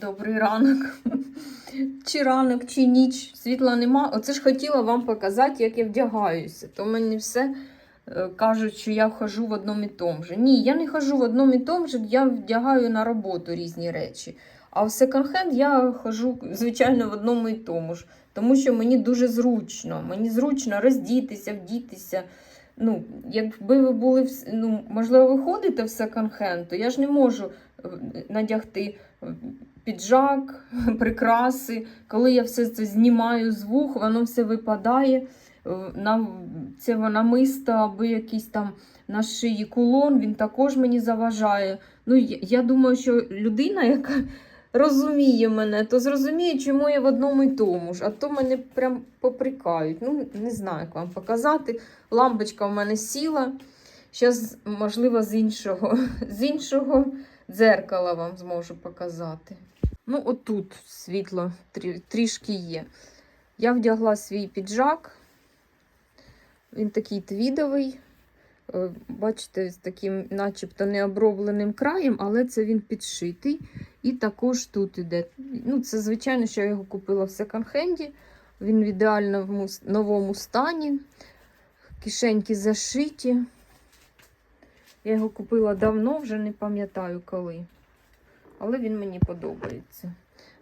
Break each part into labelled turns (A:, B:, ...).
A: Добрий ранок. Чи ранок, чи ніч. Світла нема. Оце ж хотіла вам показати, як я вдягаюся. То мені все е, кажуть, що я хожу в одному і тому же. Ні, я не хожу в одному і тому же, я вдягаю на роботу різні речі. А в секонд-хенд я хожу, звичайно, в одному і тому ж. Тому що мені дуже зручно. Мені зручно роздітися, вдітися. Ну, якби ви були, ну, можливо, ви ходите в секонд-хенд, то я ж не можу е, надягти е, піджак, прикраси. Коли я все це знімаю з вух, воно все випадає. Е, На це намисто або якийсь там на шиї кулон, він також мені заважає. Ну, я думаю, що людина, яка розуміє мене, то зрозуміє, чому я в одному і тому ж. А то мене прям поприкають. Ну, не знаю, як вам показати. Лампочка в мене сіла. Зараз, можливо, з іншого, з іншого дзеркала вам зможу показати. Ну, отут світло трішки є. Я вдягла свій піджак. Він такий твідовий. Е, Бачите, з таким, начебто, необробленим краєм, але це він підшитий. І також тут іде. Ну, це, звичайно, що я його купила в секонд-хенді. Він в ідеальному новому стані. Кишеньки зашиті. Я його купила давно, вже не пам'ятаю коли. Але він мені подобається.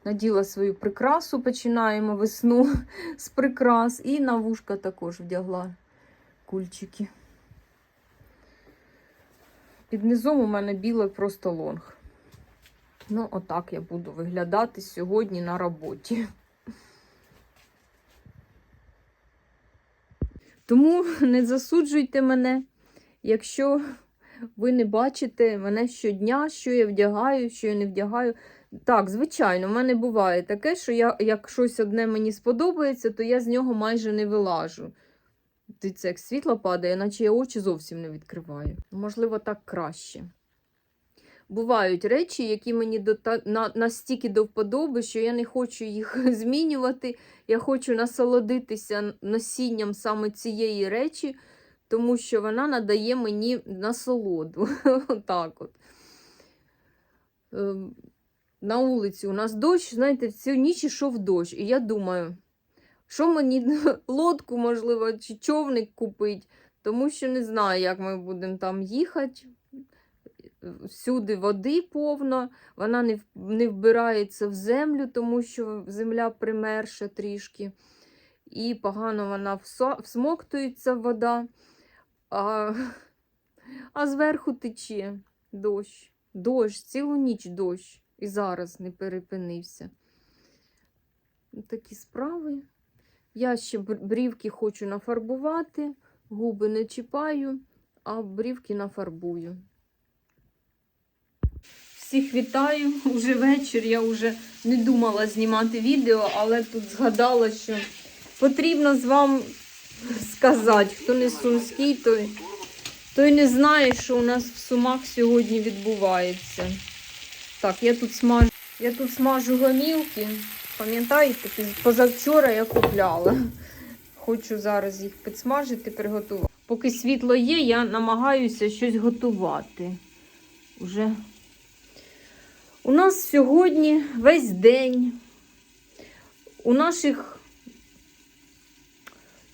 A: Наділа свою прикрасу, починаємо весну з прикрас. І на вушка також вдягла кульчики. Під низом у мене білий просто лонг. Ну, отак я буду виглядати сьогодні на роботі. Тому не засуджуйте мене, якщо ви не бачите мене щодня, що я вдягаю, що я не вдягаю. Так, звичайно, в мене буває таке, що я, як щось одне мені сподобається, то я з нього майже не вилажу. Дивіться, як світло падає, наче я очі зовсім не відкриваю. Можливо, так краще. Бувають речі, які мені до, на, настільки до вподоби, що я не хочу їх змінювати. Я хочу насолодитися носінням саме цієї речі, тому що вона надає мені насолоду. Отак от. Ем, На вулиці у нас дощ, знаєте, цю ніч ішов дощ. І я думаю, що мені лодку, можливо, чи човник купить, тому що не знаю, як ми будемо там їхати. Всюди води повно, вона не, не вбирається в землю, тому що земля примерша трішки. І погано вона всмоктується вода, а, а зверху тече дощ. Дощ, цілу ніч дощ. І зараз не перепинився. Такі справи. Я ще брівки хочу нафарбувати, губи не чіпаю, а брівки нафарбую. Всіх вітаю, уже вечір. Я вже не думала знімати відео, але тут згадала, що потрібно з вам сказати, хто не сумський, той, той не знає, що у нас в сумах сьогодні відбувається. Так, я тут смажу, я тут смажу гомілки. Пам'ятаєте, позавчора я купляла. Хочу зараз їх підсмажити, приготувати. Поки світло є, я намагаюся щось готувати. Уже у нас сьогодні весь день. У наших,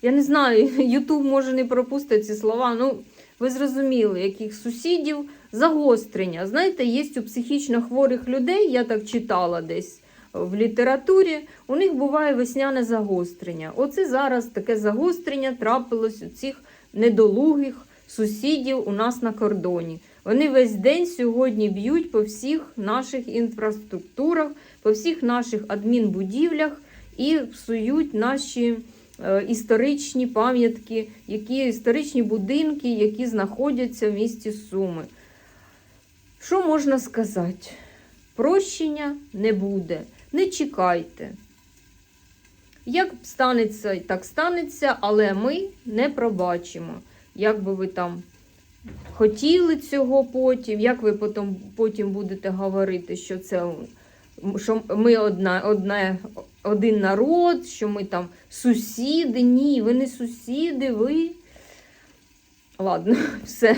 A: я не знаю, Ютуб може не пропустить ці слова. Ну, ви зрозуміли, яких сусідів загострення. Знаєте, є у психічно хворих людей, я так читала десь в літературі, у них буває весняне загострення. Оце зараз таке загострення трапилось у цих недолугих сусідів у нас на кордоні. Вони весь день сьогодні б'ють по всіх наших інфраструктурах, по всіх наших адмінбудівлях і псують наші історичні пам'ятки, які історичні будинки, які знаходяться в місті Суми. Що можна сказати? Прощення не буде. Не чекайте. Як станеться, так станеться, але ми не пробачимо. Як би ви там хотіли цього потім, як ви потім, потім будете говорити, що це що ми одна, одна, один народ, що ми там сусіди. Ні, ви не сусіди, ви. Ладно, все.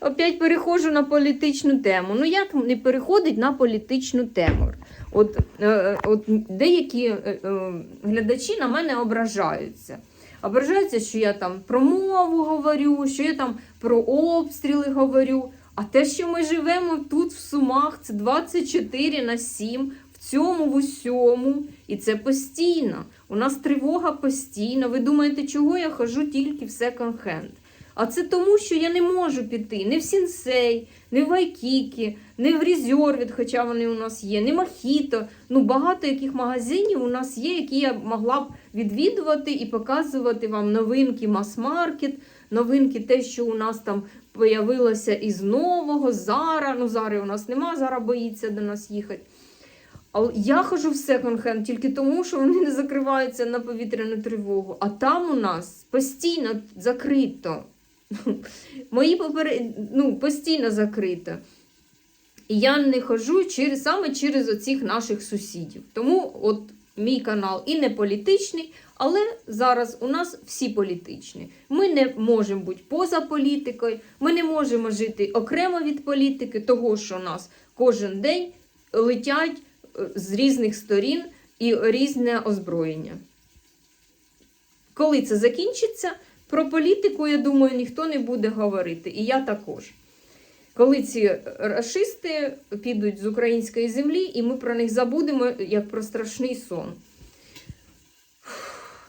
A: Опять переходжу на політичну тему. Ну, як не переходить на політичну тему? От, е, от деякі е, е, глядачі на мене ображаються. Ображаються, що я там про мову говорю, що я там про обстріли говорю. А те, що ми живемо тут в Сумах, це 24 на 7, в цьому в усьому. І це постійно. У нас тривога постійно. Ви думаєте, чого я хожу тільки в секонд-хенд? А це тому, що я не можу піти не в Сінсей, не в Вайкікі, не в Різьорвіт, хоча вони у нас є, не Махіто. Ну, багато яких магазинів у нас є, які я могла б відвідувати і показувати вам новинки мас-маркет, новинки, те, що у нас там появилося із нового, Зара. Ну, Зари у нас нема, Зара боїться до нас їхати. Але я хожу в секонд-хенд тільки тому, що вони не закриваються на повітряну тривогу. А там у нас постійно закрито. Мої поперед... ну, постійно закрито. І я не хожу через, саме через оцих наших сусідів. Тому от мій канал і не політичний, але зараз у нас всі політичні. Ми не можемо бути поза політикою, ми не можемо жити окремо від політики, того, що у нас кожен день летять з різних сторін і різне озброєння. Коли це закінчиться, про політику, я думаю, ніхто не буде говорити, і я також. Коли ці расисти підуть з української землі, і ми про них забудемо як про страшний сон.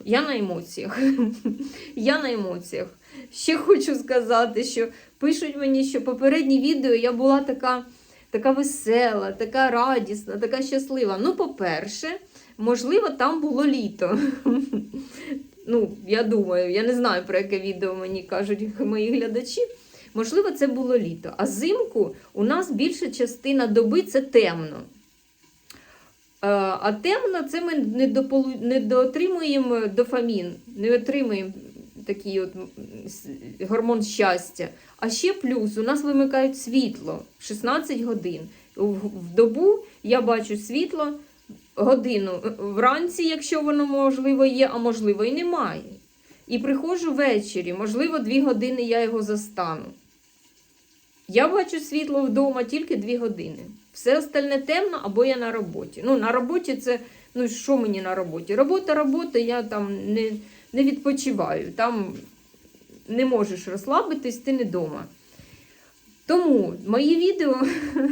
A: Я на емоціях. Я на емоціях. Ще хочу сказати, що пишуть мені, що попередні відео я була така, така весела, така радісна, така щаслива. Ну, по-перше, можливо, там було літо. Ну, я думаю, я не знаю, про яке відео мені кажуть мої глядачі. Можливо, це було літо. А зимку у нас більша частина доби це темно. Е, А темно це ми не, не дофамін, не отримуємо такий от гормон щастя. А ще плюс у нас вимикають світло 16 годин. В, добу я бачу світло годину вранці, якщо воно можливо є, а можливо і немає. І приходжу ввечері, можливо, дві години я його застану. Я бачу світло вдома тільки дві години. Все остальне темно або я на роботі. Ну, на роботі це, ну що мені на роботі? Робота, робота, я там не, не відпочиваю. Там не можеш розслабитись, ти не вдома. Тому мої відео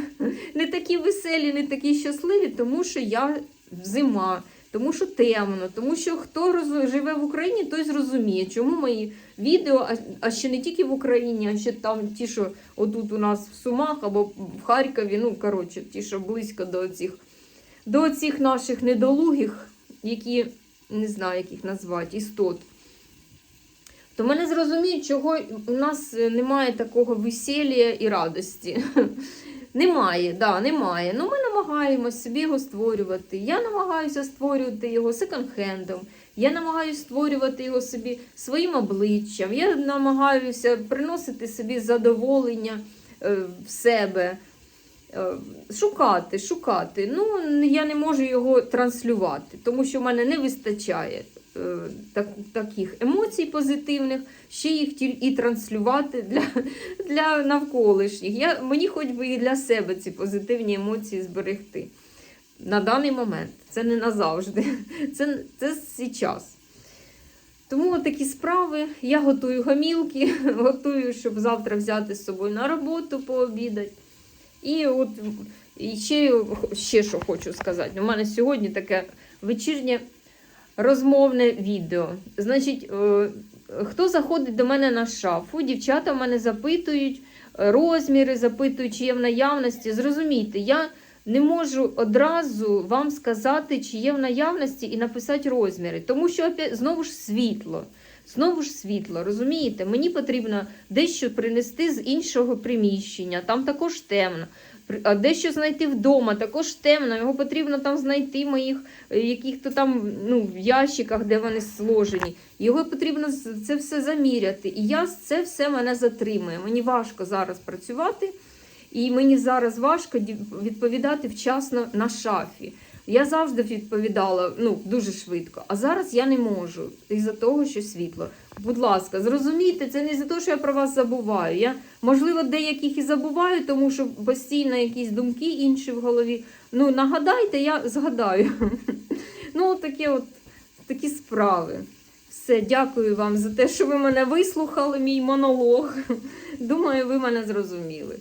A: не такі веселі, не такі щасливі, тому що я зима, тому що темно, тому що хто роз... живе в Україні, той зрозуміє, чому мої відео, а, ще не тільки в Україні, а ще там ті, що отут у нас в Сумах або в Харкові, ну, коротше, ті, що близько до цих, до цих наших недолугих, які не знаю, як їх назвати, істот. То мене зрозуміють, чого у нас е, немає такого весілля і радості. Немає, да, немає. Ну, ми намагаємось собі його створювати. Я намагаюся створювати його секонд-хендом. Я намагаюся створювати його собі своїм обличчям. Я намагаюся приносити собі задоволення е, в себе. Е, Шукати, шукати. Ну, я не можу його транслювати, тому що в мене не вистачає е, так, таких емоцій позитивних, ще їх і транслювати для, для навколишніх. Я, мені хоч би і для себе ці позитивні емоції зберегти. На даний момент. Це не назавжди. Це, це час. Тому такі справи. Я готую гамілки, готую, щоб завтра взяти з собою на роботу пообідати. І от і ще, ще що хочу сказати. У мене сьогодні таке вечірнє розмовне відео. Значить, е, хто заходить до мене на шафу, дівчата в мене запитують розміри, запитують, чи є в наявності. Зрозумійте, я не можу одразу вам сказати, чи є в наявності, і написати розміри, тому що знову ж світло. Знову ж світло, розумієте? Мені потрібно дещо принести з іншого приміщення, там також темно. А дещо знайти вдома, також темно. Його потрібно там знайти моїх е, яких-то там ну, в ящиках, де вони сложені. Його потрібно це все заміряти. І я це все мене затримує. Мені важко зараз працювати, і мені зараз важко відповідати вчасно на шафі. Я завжди відповідала ну, дуже швидко, а зараз я не можу із-за того, що світло. Будь ласка, зрозумійте, це не за те, що я про вас забуваю. Я, можливо, деяких і забуваю, тому що постійно якісь думки інші в голові. Ну, нагадайте, я згадаю. Ну, таке от, такі справи. Все, дякую вам за те, що ви мене вислухали, мій монолог. Думаю, ви мене зрозуміли.